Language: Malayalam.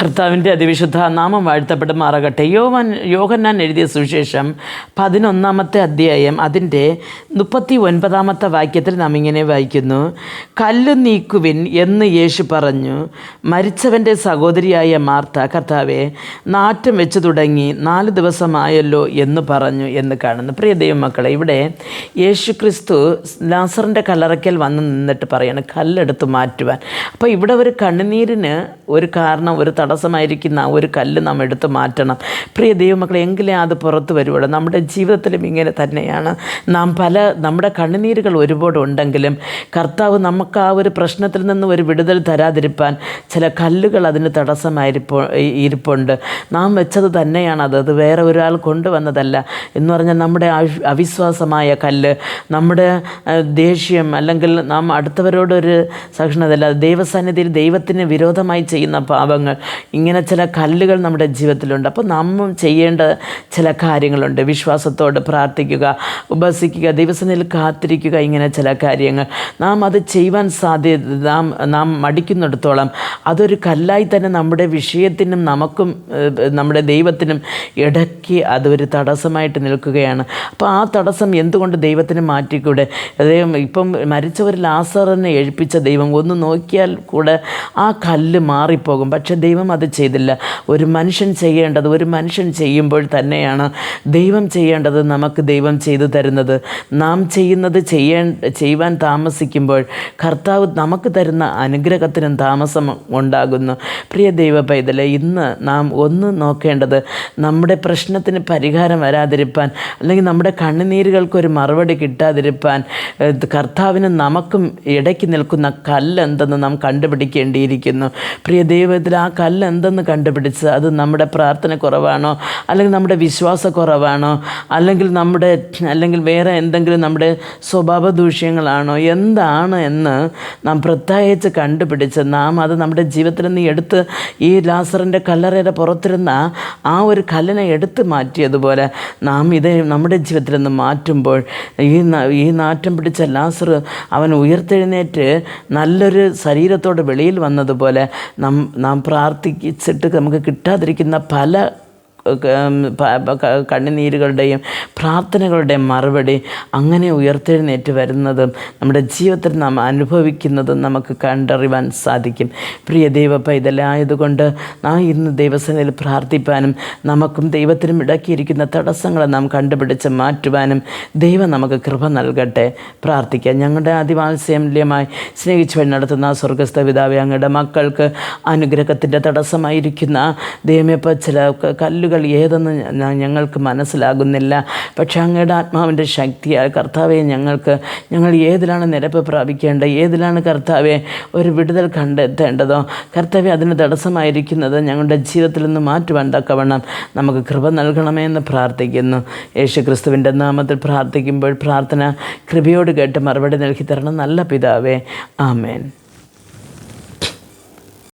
കർത്താവിന്റെ അതിവിശുദ്ധ നാമം വാഴ്ത്തപ്പെട്ട് മാറകട്ടെ. യോവൻ യോഹന്നാൻ എഴുതിയ സുവിശേഷം പതിനൊന്നാമത്തെ അധ്യായം അതിന്റെ മുപ്പത്തി ഒൻപതാമത്തെ വാക്യത്തിൽ നാം ഇങ്ങനെ വായിക്കുന്നു. കല്ല് നീക്കുവിൻ എന്ന് യേശു പറഞ്ഞു. മരിച്ചവന്റെ സഹോദരിയായ മാർത്ത കർത്താവെ നാറ്റം വെച്ചു തുടങ്ങി. നാല് ദിവസമായല്ലോ എന്ന് പറഞ്ഞു എന്ന് കാണുന്നു. പ്രിയ ദൈവമക്കളെ ഇവിടെ യേശു ക്രിസ്തു ലാസറിന്റെ കല്ലറയ്ക്കൽ വന്ന് നിന്നിട്ട് പറയാണ് കല്ലെടുത്ത് മാറ്റുവാൻ. അപ്പോൾ ഇവിടെ ഒരു കണ്ണുനീരിന് ഒരു കാരണം ഒരു തടസ്സമായിരിക്കുന്ന ആ ഒരു കല്ല് നാം എടുത്ത് മാറ്റണം. പ്രിയ ദൈവമക്കളെ എങ്കിലേ അത് പുറത്ത് വരുവുള്ളൂ. നമ്മുടെ ജീവിതത്തിലും ഇങ്ങനെ തന്നെയാണ്. നാം പല നമ്മുടെ കണ്ണുനീരുകൾ ഒരുപാട് ഉണ്ടെങ്കിലും കർത്താവ് നമുക്ക് ആ ഒരു പ്രശ്നത്തിൽ നിന്ന് ഒരു വിടുതൽ തരാതിരിപ്പാൻ ചില കല്ലുകൾ അതിന് തടസ്സമായിരിപ്പോ ഇരിപ്പുണ്ട്. നാം വെച്ചത് തന്നെയാണ് അത്. അത് വേറെ ഒരാൾ കൊണ്ടുവന്നതല്ല. എന്ന് പറഞ്ഞാൽ നമ്മുടെ അവിശ്വാസമായ കല്ല് നമ്മുടെ ദേഷ്യം അല്ലെങ്കിൽ നാം അടുത്തവരോടൊരു സഹിഷ്ണുതല്ല ദൈവസന്നിധിയിൽ ദൈവത്തിന് വിരോധമായി ചെയ്യുന്ന പാപങ്ങൾ ഇങ്ങനെ ചില കല്ലുകൾ നമ്മുടെ ജീവിതത്തിലുണ്ട്. അപ്പോൾ നാം ചെയ്യേണ്ട ചില കാര്യങ്ങളുണ്ട്. വിശ്വാസത്തോട് പ്രാർത്ഥിക്കുക ഉപസിക്കുക ദൈവസന്നിധിയിൽ കാത്തിരിക്കുക ഇങ്ങനെ ചില കാര്യങ്ങൾ. നാം അത് ചെയ്യുവാൻ സാധ്യത നാം നാം മടിക്കുന്നിടത്തോളം അതൊരു കല്ലായി തന്നെ നമ്മുടെ വിഷയത്തിനും നമുക്കും നമ്മുടെ ദൈവത്തിനും ഇടയ്ക്ക് അതൊരു തടസ്സമായിട്ട് നിൽക്കുകയാണ്. അപ്പോൾ ആ തടസ്സം എന്തുകൊണ്ട് ദൈവത്തിന് മാറ്റിക്കൂടെ? അദ്ദേഹം ഇപ്പം മരിച്ചവരിൽ ആസറിനെ എഴുപ്പിച്ച ദൈവം. ഒന്ന് നോക്കിയാൽ കൂടെ ആ കല്ല് മാറിപ്പോകും. പക്ഷേ ദൈവം അത് ചെയ്തില്ല. ഒരു മനുഷ്യൻ ചെയ്യേണ്ടത് ഒരു മനുഷ്യൻ ചെയ്യുമ്പോൾ തന്നെയാണ് ദൈവം ചെയ്യേണ്ടത് നമുക്ക് ദൈവം ചെയ്തു തരുന്നത്. നാം ചെയ്യുന്നത് ചെയ്യേ ചെയ്യുവാൻ താമസിക്കുമ്പോൾ കർത്താവ് നമുക്ക് തരുന്ന അനുഗ്രഹത്തിനും താമസം ഉണ്ടാകുന്നു. പ്രിയ ദൈവ പൈതലെ ഇന്ന് നാം ഒന്ന് നോക്കേണ്ടത് നമ്മുടെ പ്രശ്നത്തിന് പരിഹാരം വരാതിരിപ്പാൻ അല്ലെങ്കിൽ നമ്മുടെ കണ്ണുനീരുകൾക്കൊരു മറുപടി കിട്ടാതിരിപ്പാൻ കർത്താവിന് നമുക്കും ഇടയ്ക്ക് നിൽക്കുന്ന കല്ലെന്തെന്ന് നാം കണ്ടുപിടിക്കേണ്ടിയിരിക്കുന്നു. പ്രിയ ദൈവത്തിൽ ആ കല്ല് എന്തെന്ന് കണ്ടുപിടിച്ച് അത് നമ്മുടെ പ്രാർത്ഥന കുറവാണോ? അല്ലെങ്കിൽ നമ്മുടെ വിശ്വാസക്കുറവാണോ അല്ലെങ്കിൽ നമ്മുടെ അല്ലെങ്കിൽ വേറെ എന്തെങ്കിലും നമ്മുടെ സ്വഭാവ ദൂഷ്യങ്ങളാണോ? എന്താണ് എന്ന് നാം പ്രത്യേകിച്ച് കണ്ടുപിടിച്ച് നാം അത് നമ്മുടെ ജീവിതത്തിൽ നിന്ന് എടുത്ത് ഈ ലാസറിന്റെ കല്ലറയുടെ പുറത്തിരുന്ന ആ ഒരു കല്ലിനെ എടുത്ത് മാറ്റിയതുപോലെ നാം ഇത് നമ്മുടെ ജീവിതത്തിൽ നിന്ന് മാറ്റുമ്പോൾ ഈ ഈ നാറ്റം പിടിച്ച ലാസർ അവൻ ഉയർത്തെഴുന്നേറ്റ് നല്ലൊരു ശരീരത്തോട് വെളിയിൽ വന്നതുപോലെ നാം നാം പ്രാർത്ഥിച്ചിട്ട് നമുക്ക് കിട്ടാതിരിക്കുന്ന പല കണ്ണുനീരുകളുടെയും പ്രാർത്ഥനകളുടെയും മറുപടി അങ്ങനെ ഉയർത്തെഴുന്നേറ്റ് വരുന്നതും നമ്മുടെ ജീവിതത്തിൽ നാം അനുഭവിക്കുന്നതും നമുക്ക് കണ്ടറിവാൻ സാധിക്കും. പ്രിയ ദൈവ പൈതലായതുകൊണ്ട് നാം ഇന്ന് ദൈവസേനയിൽ പ്രാർത്ഥിപ്പാനും നമുക്കും ദൈവത്തിനും ഇടക്കിയിരിക്കുന്ന തടസ്സങ്ങളെ നാം കണ്ടുപിടിച്ച് മാറ്റുവാനും ദൈവം നമുക്ക് കൃപ നൽകട്ടെ. പ്രാർത്ഥിക്കാം. ഞങ്ങളുടെ അതിവാത്സ്യല്യമായി സ്നേഹിച്ചു വഴി നടത്തുന്ന സ്വർഗസ്ഥ പിതാവ് അങ്ങയുടെ മക്കൾക്ക് അനുഗ്രഹത്തിന്റെ തടസ്സമായിരിക്കുന്ന ദൈവമേപ്പ ചില ക- കല്ലുകൾ ഏതെന്ന് ഞങ്ങൾക്ക് മനസ്സിലാകുന്നില്ല. പക്ഷേ അങ്ങയുടെ ആത്മാവിന്റെ ശക്തിയാൽ കർത്താവെ ഞങ്ങൾക്ക് ഞങ്ങൾ ഏതിലാണ് നിരപ്പ് പ്രാപിക്കേണ്ടത്? ഏതിലാണ് കർത്താവെ ഒരു വിടുതൽ കണ്ടെത്തേണ്ടതോ? കർത്താവെ അതിന് തടസ്സമായിരിക്കുന്നത് ഞങ്ങളുടെ ജീവിതത്തിൽ നിന്ന് മാറ്റുവാൻ തക്കവണ്ണം നമുക്ക് കൃപ നൽകണമേ എന്ന് പ്രാർത്ഥിക്കുന്നു. യേശു ക്രിസ്തുവിന്റെ നാമത്തിൽ പ്രാർത്ഥിക്കുമ്പോൾ പ്രാർത്ഥന കൃപയോട് കേട്ട് മറുപടി നൽകി തരണം. നല്ല പിതാവേ ആമേൻ.